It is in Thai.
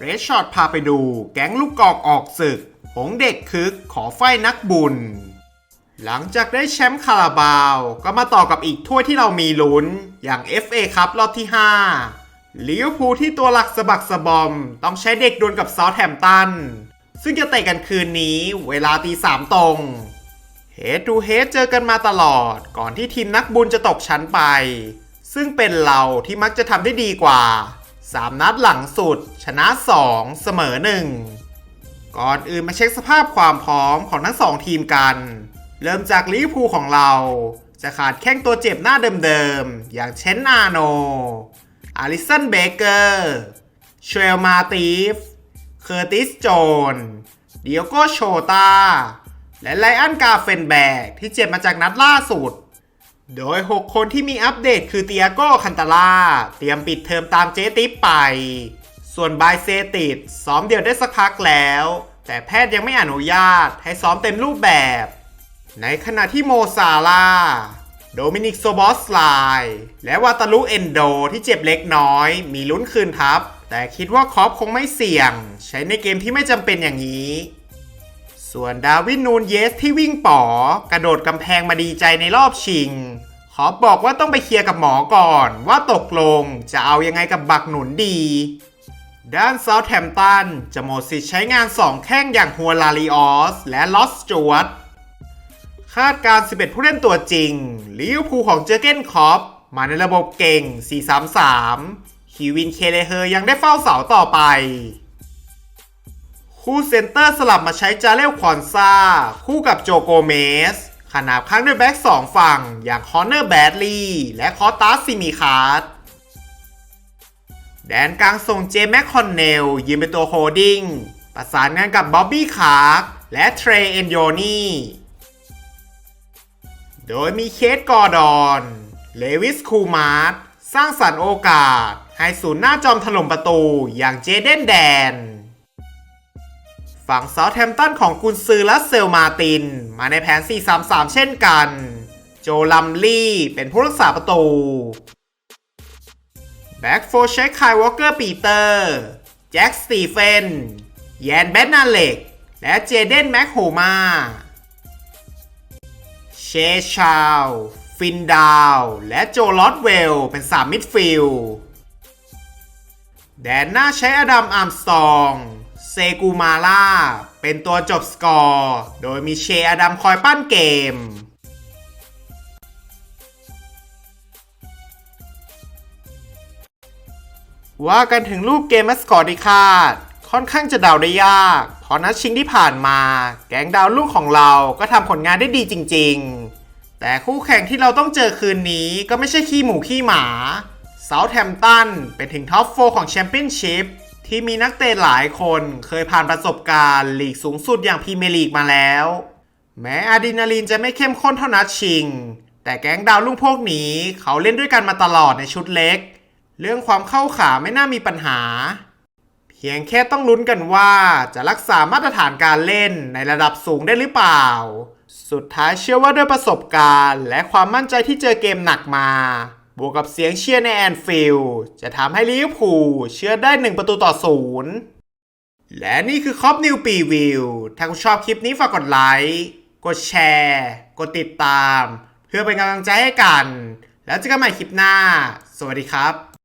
เรชช็อตพาไปดูแก๊งลูกกอกออกศึก หงเด็กคึกขอไฟนักบุญ หลังจากได้แชมป์คาราบาว ก็มาต่อกับอีกถ้วยที่เรามีลุ้น อย่าง FA ครับรอบที่5ลิเวอร์พูลที่ตัวหลักสะบักสะบอม ต้องใช้เด็กดวลกับซาแ h มตัน ซึ่งจะเตะกันคืนนี้เวลาตีสามตรงเฮดทูเฮดเจอกันมาตลอด ก่อนที่ทีมนักบุญจะตกชั้นไป ซึ่งเป็นเราที่มักจะทำได้ดีกว่า 3 นัดหลังสุด ชนะ 2 เสมอ 1 ก่อนอื่นมาเช็คสภาพความพร้อมของทั้งสองทีมกัน เริ่มจากลิเวอร์พูลของเรา จะขาดแข้งตัวเจ็บหน้าเดิมๆ อย่างเชนนาโน อาริสันเบเกอร์เชลมาตีฟ เคอร์ติสโจน เดียโกโชตา และไลอันกาเฟนแบกที่เจ็บมาจากนัดล่าสุด โดย 6 คนที่มีอัปเดตคือเตียโก้คันตาล่า เตรียมปิดเทอมตามเจติปไป ส่วนบายเซติดซ้อมเดี่ยวได้สักพักแล้ว แต่แพทย์ยังไม่อนุญาตให้ซ้อมเต็มรูปแบบ ในขณะที่โมซาลาโดมินิกโซบอสไลและวาตาลุเอนโดที่เจ็บเล็กน้อย มีลุ้นคืนทัพแต่คิดว่าคอปคงไม่เสี่ยง ใช้ในเกมที่ไม่จำเป็นอย่างนี้ ส่วนดาวินนูนเยสที่วิ่งป๋อกระโดดกำแพงมาดีใจในรอบชิง ขอบอกว่าต้องไปเคลียร์กับหมอก่อนว่าตกลงจะเอายังไงกับบักหนุนดี ด้านเซาท์แ m มตันจะหมดสิทธิ์ใช้งาน2แข้งอย่างฮัวลาริออสและลอสจวตคาดการณ์11 ผู้เล่นตัวจริงลิวพูของเจอเกนคอปมาในระบบเก่ง 4-3-3คีวินเคเลเฮอร์ยังได้เฝ้าเสาต่อไป คู่เซนเตอร์สลับมาใช้จาเรลควอนซาคู่กับโจโกเมส ขนาบข้างด้วยแบ็กสองฝั่ง อย่างคอนเนอร์แบดลีและคอตัสซิมิคาร์ดแดนกลางส่งเจมแมคคอนเนล ยืนเป็นตัวโฮดดิ้ง ประสานงานกับบ๊อบบี้คาร์กและเทรเอนโยนีโดยมีเคสกอร์ดอน เลวิสคูมาร์สร้างสรรค์โอกาส ให้ศูนย์หน้าจอมถล่มประตูอย่างเจเดนแดน ฝั่งเซาแฮมป์ตันของกุนซือและเซลมาติน มาในแผน 4-3-3 เช่นกัน โจลัมลี่เป็นผู้รักษาประตู แบ็กโฟร์ใช้คายวอลเกอร์ปีเตอร์ แจ็คสตีเฟน แยนแบนนาเล็ก และเจเดนแม็กโฮมา เชชาว ฟินดาว และโจลอตเวล เป็น3มิดฟิลด์แดนหน้าใช้อดัมอาร์มสตอง กูมาล่าเป็นตัวจบสกอร์ โดยมีเชอดัมคอยปั้นเกม ว่ากันถึงรูปเกมมัสคอตที่คาด ค่อนข้างจะเดาได้ยาก เพราะนัดชิงที่ผ่านมา แก๊งดาวลูกของเราก็ทำผลงานได้ดีจริง ๆ แต่คู่แข่งที่เราต้องเจอคืนนี้ก็ไม่ใช่ขี้หมูขี้หมาเซาท์แ m มตันเป็นถึงท็อปโฟของแชมเปี้ยนชิพ ที่มีนักเตะหลายคนเคยผ่านประสบการณ์ลีกสูงสุดอย่างพรีเมียร์ลีกมาแล้ว แม้อะดรีนาลีนจะไม่เข้มข้นเท่านัดชิง แต่แก๊งดาวรุ่งพวกนี้เขาเล่นด้วยกันมาตลอดในชุดเล็ก เรื่องความเข้าขาไม่น่ามีปัญหา เพียงแค่ต้องลุ้นกันว่าจะรักษามาตรฐานการเล่นในระดับสูงได้หรือเปล่า สุดท้ายเชื่อว่าด้วยประสบการณ์ และความมั่นใจที่เจอเกมหนักมา บวกกับเสียงเชียร์ในแอนฟิลด์จะทำให้ลิเวอร์พูลเชื่อได้หนึ่งประตูต่อศูนย์และนี่คือคอปนิวปีวิว ถ้าคุณชอบคลิปนี้ฝากกดไลค์ กดแชร์ กดติดตาม เพื่อเป็นกำลังใจให้กัน แล้วเจอกันใหม่คลิปหน้า สวัสดีครับ